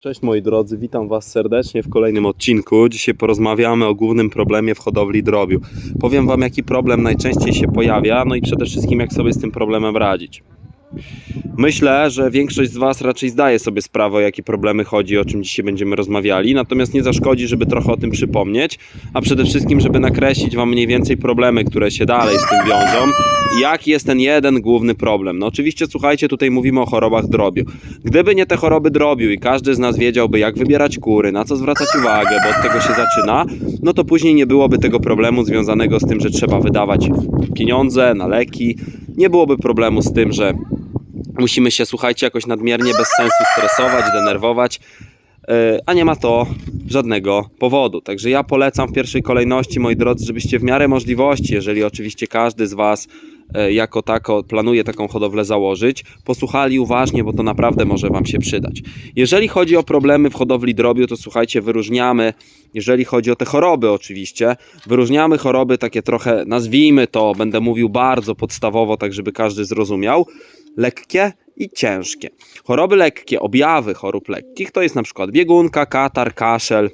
Cześć moi drodzy, witam Was serdecznie w kolejnym odcinku. Dzisiaj porozmawiamy o głównym problemie w hodowli drobiu. Powiem Wam, jaki problem najczęściej się pojawia, no i przede wszystkim, jak sobie z tym problemem radzić. Myślę, że większość z Was raczej zdaje sobie sprawę, o jakie problemy chodzi, o czym dzisiaj będziemy rozmawiali, natomiast nie zaszkodzi, żeby trochę o tym przypomnieć, a przede wszystkim, żeby nakreślić Wam mniej więcej problemy, które się dalej z tym wiążą jaki jest ten jeden główny problem. No oczywiście, słuchajcie, tutaj mówimy o chorobach drobiu. Gdyby nie te choroby drobiu i każdy z nas wiedziałby, jak wybierać kury, na co zwracać uwagę, bo od tego się zaczyna, no to później nie byłoby tego problemu związanego z tym, że trzeba wydawać pieniądze na leki, nie byłoby problemu z tym, że musimy się, słuchajcie, jakoś nadmiernie bez sensu stresować, denerwować, yy, a nie ma to żadnego powodu. Także ja polecam w pierwszej kolejności, moi drodzy, żebyście w miarę możliwości, jeżeli oczywiście każdy z Was e, jako tako planuje taką hodowlę założyć, posłuchali uważnie, bo to naprawdę może Wam się przydać. Jeżeli chodzi o problemy w hodowli drobiu, to słuchajcie, wyróżniamy, jeżeli chodzi o te choroby oczywiście, wyróżniamy choroby takie trochę, nazwijmy to, będę mówił bardzo podstawowo, tak żeby każdy zrozumiał, lekkie i ciężkie. Choroby lekkie, objawy chorób lekkich to jest na przykład biegunka, katar, kaszel,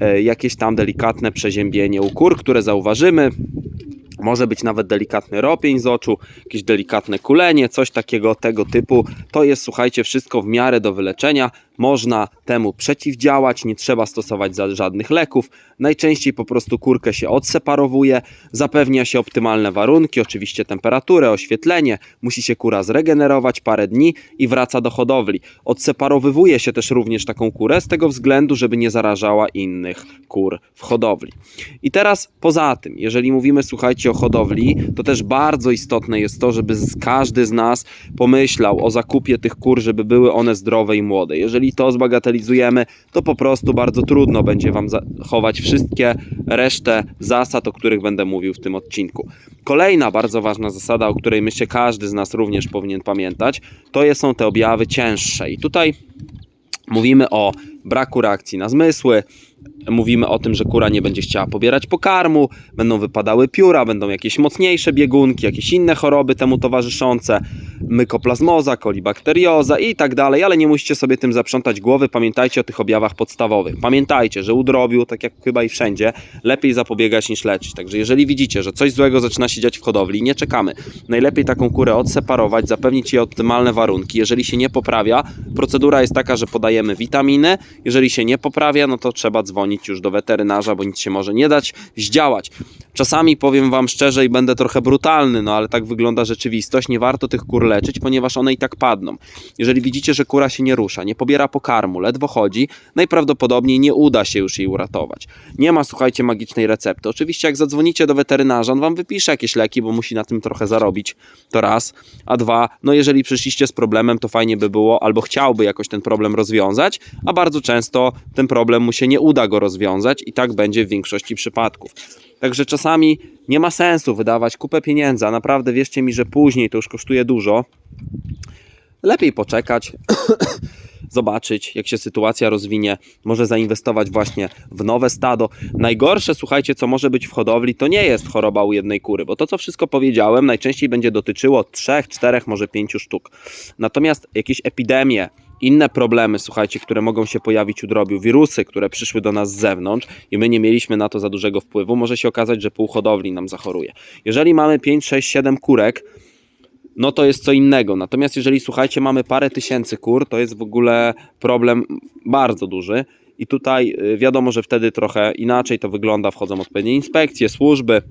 e, jakieś tam delikatne przeziębienie u kur, które zauważymy. Może być nawet delikatny ropień z oczu, jakieś delikatne kulenie, coś takiego tego typu. To jest, słuchajcie, wszystko w miarę do wyleczenia. Można temu przeciwdziałać, nie trzeba stosować żadnych leków. Najczęściej po prostu kurkę się odseparowuje, zapewnia się optymalne warunki, oczywiście temperaturę, oświetlenie. Musi się kura zregenerować parę dni i wraca do hodowli. Odseparowywuje się też również taką kurę z tego względu, żeby nie zarażała innych kur w hodowli. I teraz poza tym, jeżeli mówimy, słuchajcie, o hodowli, to też bardzo istotne jest to, żeby każdy z nas pomyślał o zakupie tych kur, żeby były one zdrowe i młode. Jeżeli to zbagatelizujemy, to po prostu bardzo trudno będzie Wam zachować wszystkie resztę zasad, o których będę mówił w tym odcinku. Kolejna bardzo ważna zasada, o której myślę każdy z nas również powinien pamiętać, to są te objawy cięższe. I tutaj mówimy o braku reakcji na zmysły, mówimy o tym, że kura nie będzie chciała pobierać pokarmu, będą wypadały pióra, będą jakieś mocniejsze biegunki, jakieś inne choroby temu towarzyszące, mykoplazmoza, kolibakterioza i tak dalej, ale nie musicie sobie tym zaprzątać głowy, pamiętajcie o tych objawach podstawowych. Pamiętajcie, że u drobiu, tak jak chyba i wszędzie, lepiej zapobiegać niż leczyć. Także jeżeli widzicie, że coś złego zaczyna się dziać w hodowli, nie czekamy. Najlepiej taką kurę odseparować, zapewnić jej optymalne warunki. Jeżeli się nie poprawia, procedura jest taka, że podajemy witaminy. Jeżeli się nie poprawia, no to trzeba dzwonić już do weterynarza, bo nic się może nie dać zdziałać. Czasami powiem Wam szczerze i będę trochę brutalny, no ale tak wygląda rzeczywistość. Nie warto tych kur leczyć, ponieważ one i tak padną. Jeżeli widzicie, że kura się nie rusza, nie pobiera pokarmu, ledwo chodzi, najprawdopodobniej nie uda się już jej uratować. Nie ma, słuchajcie, magicznej recepty. Oczywiście, jak zadzwonicie do weterynarza, on Wam wypisze jakieś leki, bo musi na tym trochę zarobić. To raz. A dwa, no jeżeli przyszliście z problemem, to fajnie by było, albo chciałby jakoś ten problem rozwiązać, a bardzo często ten problem mu się nie uda go rozwiązać i tak będzie w większości przypadków. Także czasami nie ma sensu wydawać kupę pieniędzy, a naprawdę wierzcie mi, że później to już kosztuje dużo. Lepiej poczekać, zobaczyć, jak się sytuacja rozwinie, może zainwestować właśnie w nowe stado. Najgorsze, słuchajcie, co może być w hodowli, to nie jest choroba u jednej kury, bo to, co wszystko powiedziałem, najczęściej będzie dotyczyło trzech, czterech, może pięciu sztuk. Natomiast jakieś epidemie, inne problemy, słuchajcie, które mogą się pojawić u drobiu, wirusy, które przyszły do nas z zewnątrz i my nie mieliśmy na to za dużego wpływu, może się okazać, że pół hodowli nam zachoruje. Jeżeli mamy 5, 6, 7 kurek, no to jest co innego. Natomiast jeżeli słuchajcie, mamy parę tysięcy kur, to jest w ogóle problem bardzo duży. I tutaj y, wiadomo, że wtedy trochę inaczej to wygląda. Wchodzą odpowiednie inspekcje, służby,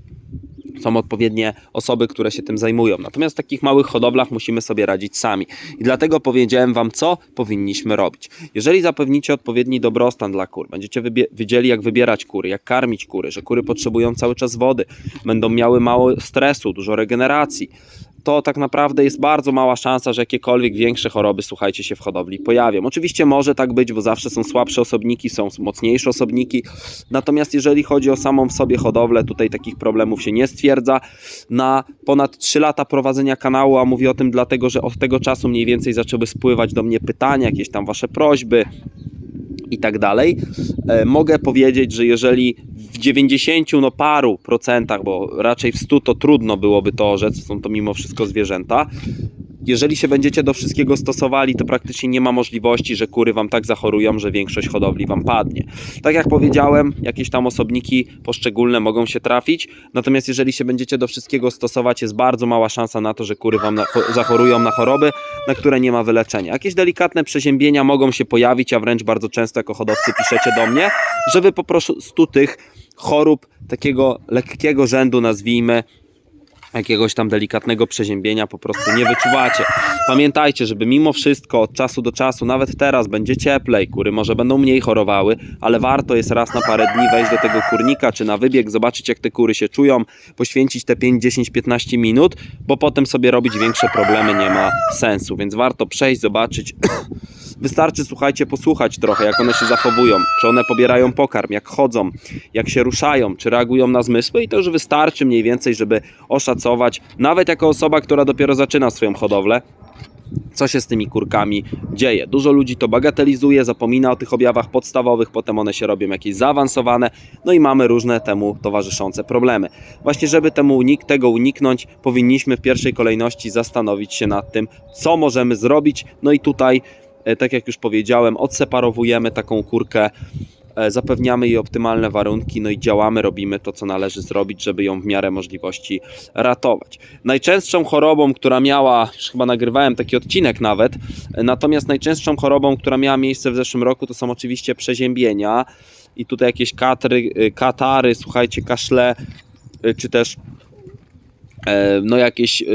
są odpowiednie osoby, które się tym zajmują. Natomiast w takich małych hodowlach musimy sobie radzić sami. I dlatego powiedziałem Wam, co powinniśmy robić. Jeżeli zapewnicie odpowiedni dobrostan dla kur, będziecie wiedzieli, jak wybierać kury, jak karmić kury, że kury potrzebują cały czas wody, będą miały mało stresu, dużo regeneracji, to tak naprawdę jest bardzo mała szansa, że jakiekolwiek większe choroby, słuchajcie, się w hodowli pojawią. Oczywiście może tak być, bo zawsze są słabsze osobniki, są mocniejsze osobniki. Natomiast jeżeli chodzi o samą w sobie hodowlę, tutaj takich problemów się nie stwierdza. Na ponad 3 lata prowadzenia kanału, a mówię o tym dlatego, że od tego czasu mniej więcej zaczęły spływać do mnie pytania, jakieś tam wasze prośby, i tak dalej. E, Mogę powiedzieć, że jeżeli w 90 no paru procentach, bo raczej w 100 to trudno byłoby to orzec, są to mimo wszystko zwierzęta. Jeżeli się będziecie do wszystkiego stosowali, to praktycznie nie ma możliwości, że kury wam tak zachorują, że większość hodowli wam padnie. Tak jak powiedziałem, jakieś tam osobniki poszczególne mogą się trafić, natomiast jeżeli się będziecie do wszystkiego stosować, jest bardzo mała szansa na to, że kury wam na, cho- zachorują na choroby, na które nie ma wyleczenia. Jakieś delikatne przeziębienia mogą się pojawić, a wręcz bardzo często jako hodowcy piszecie do mnie, że wy po prostu tych chorób takiego lekkiego rzędu, nazwijmy, jakiegoś tam delikatnego przeziębienia po prostu nie wyczuwacie. Pamiętajcie, żeby mimo wszystko od czasu do czasu, nawet teraz będzie cieplej, kury może będą mniej chorowały, ale warto jest raz na parę dni wejść do tego kurnika czy na wybieg, zobaczyć jak te kury się czują, poświęcić te 5, 10, 15 minut, bo potem sobie robić większe problemy nie ma sensu, więc warto przejść, zobaczyć. Wystarczy, słuchajcie, posłuchać trochę, jak one się zachowują, czy one pobierają pokarm, jak chodzą, jak się ruszają, czy reagują na zmysły i to już wystarczy mniej więcej, żeby oszacować, nawet jako osoba, która dopiero zaczyna swoją hodowlę, co się z tymi kurkami dzieje. Dużo ludzi to bagatelizuje, zapomina o tych objawach podstawowych, potem one się robią jakieś zaawansowane, no i mamy różne temu towarzyszące problemy. Właśnie, żeby temu unik tego uniknąć, powinniśmy w pierwszej kolejności zastanowić się nad tym, co możemy zrobić. No i tutaj, tak jak już powiedziałem, odseparowujemy taką kurkę e, zapewniamy jej optymalne warunki, no i działamy, robimy to, co należy zrobić, żeby ją w miarę możliwości ratować. Najczęstszą chorobą, która miała, już chyba nagrywałem taki odcinek nawet, e, natomiast najczęstszą chorobą, która miała miejsce w zeszłym roku, to są oczywiście przeziębienia i tutaj jakieś katry, e, katary, słuchajcie, kaszle, e, czy też e, no jakieś e,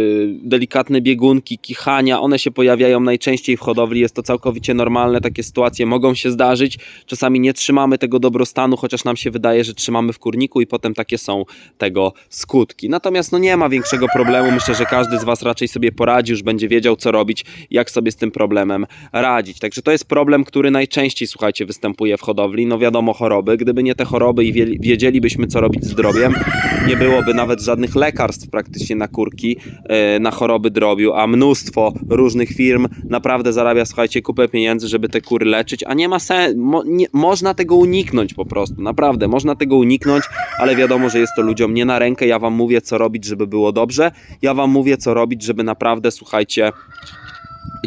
delikatne biegunki, kichania, one się pojawiają najczęściej w hodowli, jest to całkowicie normalne, takie sytuacje mogą się zdarzyć, czasami nie trzymamy tego dobrostanu, chociaż nam się wydaje, że trzymamy w kurniku i potem takie są tego skutki. Natomiast no nie ma większego problemu, myślę, że każdy z Was raczej sobie poradzi, już będzie wiedział co robić, jak sobie z tym problemem radzić. Także to jest problem, który najczęściej, słuchajcie, występuje w hodowli, no wiadomo choroby, gdyby nie te choroby i wie- wiedzielibyśmy co robić z zdrowiem, nie byłoby nawet żadnych lekarstw praktycznie na kurki, e, na choroby drobiu, a mnóstwo różnych firm naprawdę zarabia, słuchajcie, kupę pieniędzy, żeby te kury leczyć, a nie ma sensu, mo, można tego uniknąć po prostu, naprawdę, można tego uniknąć, ale wiadomo, że jest to ludziom nie na rękę, ja wam mówię, co robić, żeby było dobrze, ja wam mówię, co robić, żeby naprawdę, słuchajcie,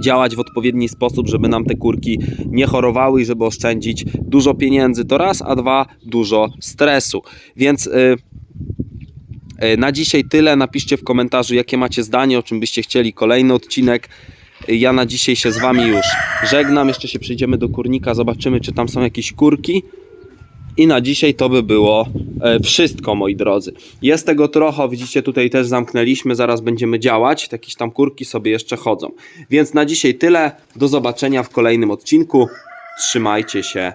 działać w odpowiedni sposób, żeby nam te kurki nie chorowały i żeby oszczędzić dużo pieniędzy, to raz, a dwa, dużo stresu. Więc y, y, na dzisiaj tyle. Napiszcie w komentarzu, jakie macie zdanie, o czym byście chcieli kolejny odcinek. Y, Ja na dzisiaj się z Wami już żegnam. Jeszcze się przejdziemy do kurnika, zobaczymy, czy tam są jakieś kurki. I na dzisiaj to by było e, wszystko, moi drodzy. Jest tego trochę, widzicie, tutaj też zamknęliśmy, zaraz będziemy działać. Jakieś tam kurki sobie jeszcze chodzą. Więc na dzisiaj tyle. Do zobaczenia w kolejnym odcinku. Trzymajcie się.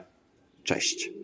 Cześć.